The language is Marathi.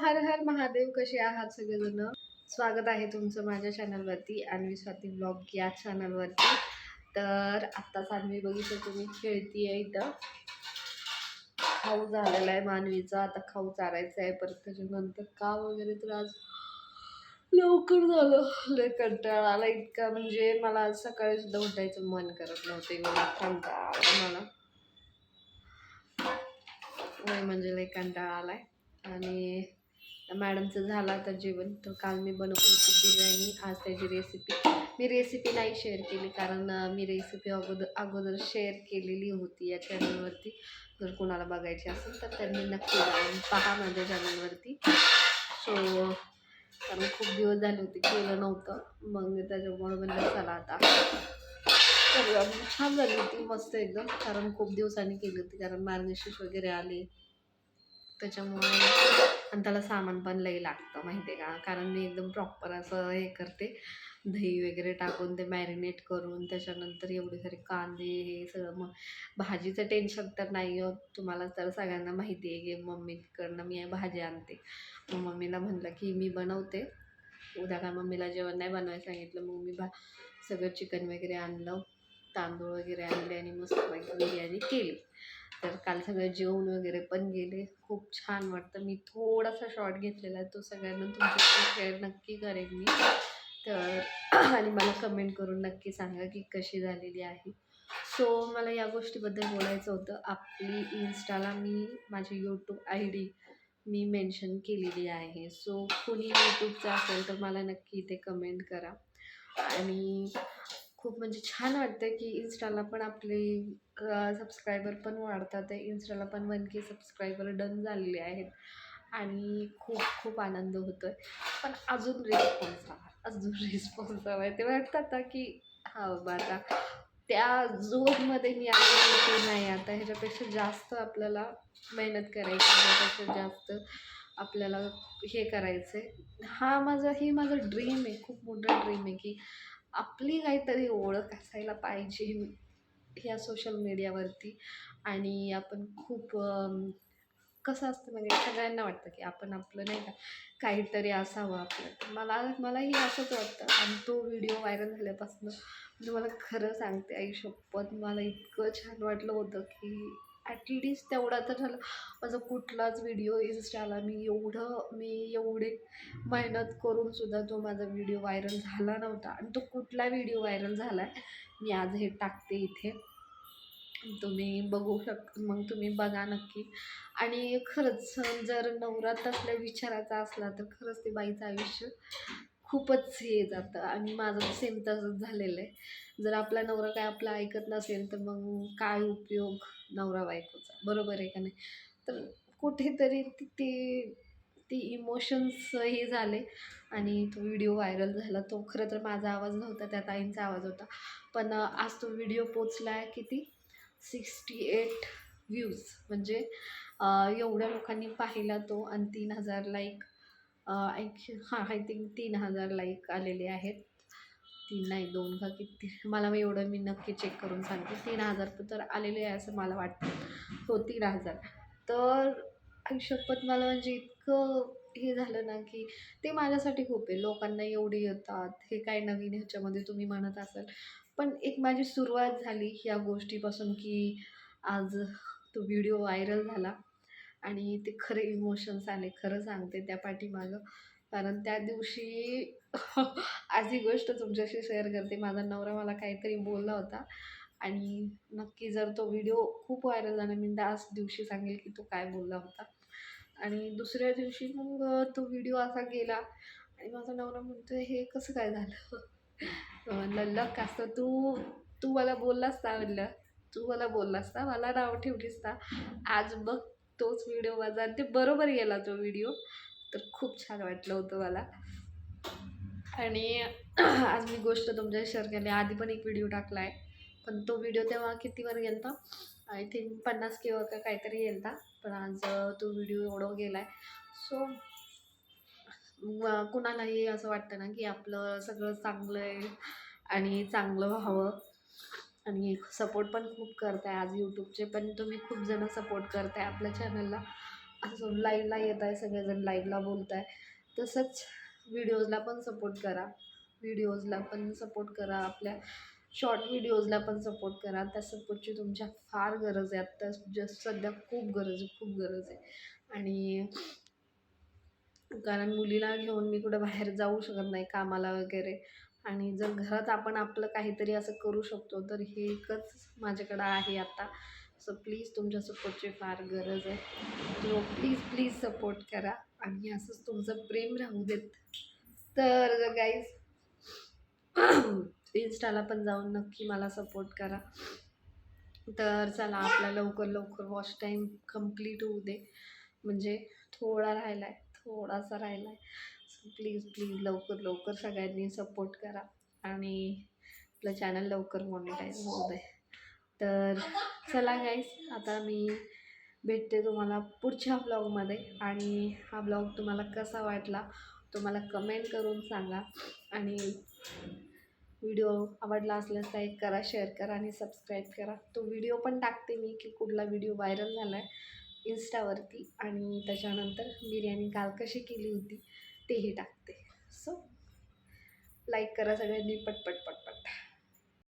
हर हर महादेव कसे आहात सगळेजण? स्वागत आहे तुमचं माझ्या चॅनलवरती आणि स्वाती ब्लॉग या चॅनलवरती तर आत्ता सानवी बघितलं तुम्ही खेळती आहे इथं. खाऊ झालेला आहे मानवीचा आता खाऊ चारायचा आहे परत त्याच्यानंतर का वगैरे तर आज लवकर झालं. लय कंटाळा आला इतका म्हणजे मला आज सकाळी सुद्धा उठायचं मन करत नव्हते मला कंटाळा मला. नाही म्हणजे लय कंटाळा आलाय. आणि मॅडमचं झालं आता जेवण. तर काल मी बनवली होती बिर्याणी. आज त्याची रेसिपी मी रेसिपी नाही शेअर केली कारण मी रेसिपी अगोदर अगोदर शेअर केलेली होती या चॅनलवरती जर कोणाला बघायची असेल तर त्यांनी नक्की जाऊन पहा माझ्या चॅनलवरती सो कारण खूप दिवस झाले होते केलं नव्हतं. मग त्याच्यामुळे म्हणलं चला आता. तर छान झाली होती मस्त एकदम. कारण खूप दिवसांनी केली होती कारण मार्गशीर्ष वगैरे आले. त्याच्यामुळे आणि त्याला सामान पण लई लागतं माहिती आहे का? कारण मी एकदम प्रॉपर असं हे करते. दही वगैरे टाकून ते मॅरिनेट करून त्याच्यानंतर एवढे सारे कांदे हे सगळं मग भाजीचं टेन्शन तर नाही हो. तुम्हाला तर सगळ्यांना माहिती आहे की मम्मीकडनं मी भाजी आणते. मग मम्मीला म्हणलं की मी बनवते. उद्या काय मम्मीला जेवण नाही बनवायला सांगितलं मग मी भा सगळं चिकन वगैरे आणलं तांदूळ वगैरे आणले आणि मस्त बिर्याणी केली. तर काल सगळं जेवण वगैरे पण गेले. खूप छान वाटतं. मी थोडासा शॉर्ट घेतलेला आहे. तो सगळ्यांना तुमच्याशी शेअर नक्की करेन मी. तर आणि मला कमेंट करून नक्की सांगा की कशी झालेली आहे. सो मला या गोष्टीबद्दल बोलायचं होतं. आपली इन्स्टाला मी माझी यूट्यूब आय डी मी मेन्शन केलेली आहे. सो कुणी यूट्यूबचं असेल तर मला नक्की इथे कमेंट करा. आणि खूप म्हणजे छान वाटतं की इन्स्टाला पण आपले सबस्क्रायबर पण वाढतात. आहे इन्स्टाला पण वन के सबस्क्रायबर डन झालेले आहेत. आणि खूप खूप आनंद होतो आहे पण अजून रिस्पॉन्स हवा अजून रिस्पॉन्स हवा आहे ते वाटतं आता की हा बाबा आता त्या झोनमध्ये मी आले की नाही? आता ह्याच्यापेक्षा जास्त आपल्याला मेहनत करायची ह्याच्यापेक्षा जास्त आपल्याला हे करायचं आहे हा माझा हे माझं ड्रीम आहे. खूप मोठा ड्रीम आहे की आपली काहीतरी ओळख असायला पाहिजे ह्या सोशल मीडियावरती आणि आपण खूप कसं असतं म्हणजे सगळ्यांना वाटतं की आपण आपलं नाही का काहीतरी असावं आपलं. मला मलाही असंच वाटतं. आणि तो व्हिडिओ व्हायरल झाल्यापासून तुम्हाला मला खरं सांगते आई शपथ मला इतकं छान वाटलं होतं की ॲटलिस्ट तेवढा तर झाला. माझा कुठलाच व्हिडिओ इन्स्टाला मी एवढं मी एवढे मेहनत करून सुद्धा तो माझा व्हिडिओ व्हायरल झाला नव्हता. आणि तो कुठला व्हिडिओ व्हायरल झाला आहे मी आज हे टाकते इथे. तुम्ही बघू शक मग तुम्ही बघा नक्की. आणि खरंच जर नवरात असल्या विचाराचा असला तर खरंच ते बाईचं आयुष्य खूपच हे जातं. आणि माझं सेम तसंच झालेलं आहे. जर आपला नवरा काय आपला ऐकत नसेल तर मग काय उपयोग नवरा बायकोचा? बरोबर आहे का नाही? तर कुठेतरी ती- ते ती इमोशन्स हे झाले. आणि तो व्हिडिओ व्हायरल झाला. तो खरं तर माझा आवाज नव्हता त्या ताईंचा आवाज होता. पण आज तो व्हिडिओ पोचला आहे किती? सिक्स्टी एट व्ह्यूज म्हणजे एवढ्या लोकांनी पाहिला तो. आणि तीन हजार लाईक हां आय थिंक तीन हजार लाईक आलेले आहेत. तीन नाही दोन का किती? मला मग एवढं मी नक्की चेक करून सांगते. तीन हजार तर आलेले आहे असं मला वाटतं. हो तीन हजार. तर आयुष्यपत मला म्हणजे इतकं हे झालं ना की ते माझ्यासाठी खूप आहे. लोकांना एवढी येतात. हे काय नवीन ह्याच्यामध्ये तुम्ही म्हणत असाल. पण एक माझी सुरुवात झाली या गोष्टीपासून की आज तो व्हिडिओ व्हायरल झाला. आणि ते खरे इमोशन्स आले खरं सांगते त्या पाठीमागं. कारण त्या दिवशी आज ही गोष्ट तुमच्याशी शेअर करते. माझा नवरा मला काहीतरी बोलला होता. आणि नक्की जर तो व्हिडिओ खूप व्हायरल झाला मी त्याच दिवशी सांगेल की तो काय बोलला होता. आणि दुसऱ्या दिवशी मग तो व्हिडिओ असा गेला आणि माझा नवरा म्हणतोय हे कसं काय झालं? म्हणलं लक असतं तू तू मला बोललास ना म्हणलं. तू मला बोललास ना मला नाव ठेवलीस ना आज बघ तोच व्हिडिओ माझा आणि ते बरोबर गेला तो व्हिडिओ. तर खूप छान वाटलं होतं मला. आणि आज मी गोष्ट तुमच्या शेअर केली. आधी पण एक व्हिडिओ टाकला आहे पण तो व्हिडिओ तेव्हा कितीवर गेला आय थिंक पन्नास किंवा का काहीतरी गेला पण आज तो व्हिडिओ एवढं गेला आहे सो कुणालाही असं वाटतं ना की आपलं सगळं चांगलं आहे आणि चांगलं व्हावं. आणि सपोर्ट पण खूप करताय आज यूट्यूबचे पण तुम्ही खूप जण सपोर्ट करताय आपल्या चॅनलला असं लाईव्हला येत आहे सगळेजण लाईव्हला बोलत आहे तसंच व्हिडिओजला पण सपोर्ट करा. व्हिडिओजला पण सपोर्ट करा. आपल्या शॉर्ट व्हिडिओजला पण सपोर्ट करा. त्या सपोर्टची तुमच्या फार गरज आहे. आत्ता जस्ट सध्या खूप गरज आहे खूप गरज आहे. आणि कारण मुलीला घेऊन मी कुठं बाहेर जाऊ शकत नाही कामाला वगैरे. आणि जर घरात आपण आपलं काहीतरी असं करू शकतो तर हे एकच माझ्याकडं आहे आता. सो प्लीज तुमच्या सपोर्टची फार गरज आहे. तो प्लीज प्लीज सपोर्ट करा. आणि असंच तुमचं प्रेम राहू देत. तर गाईज इन्स्टाला पण जाऊन नक्की मला सपोर्ट करा. तर चला आपला लवकर लवकर वॉच टाईम कंप्लीट होऊ दे. म्हणजे थोडा राहिला आहे थोडासा राहिला आहे सो प्लीज प्लीज लवकर लवकर सगळ्यांनी सपोर्ट करा. आणि आपलं चॅनल लवकर मॉनिटाईज होऊ दे. तर चला गाईस आता मी भेटते तुम्हाला पुढच्या ब्लॉगमध्ये आणि हा ब्लॉग तुम्हाला कसा वाटला तो मला कमेंट करून सांगा. आणि व्हिडिओ आवडला असल्यास लाईक करा शेअर करा आणि सबस्क्राईब करा. तो व्हिडिओ पण टाकते मी की कुठला व्हिडिओ व्हायरल झाला आहे इन्स्टावरती आणि त्याच्यानंतर बिर्याणी काल कशी केली होती तेही टाकते. सो लाईक करा सगळ्यांनी पटपट पटपट.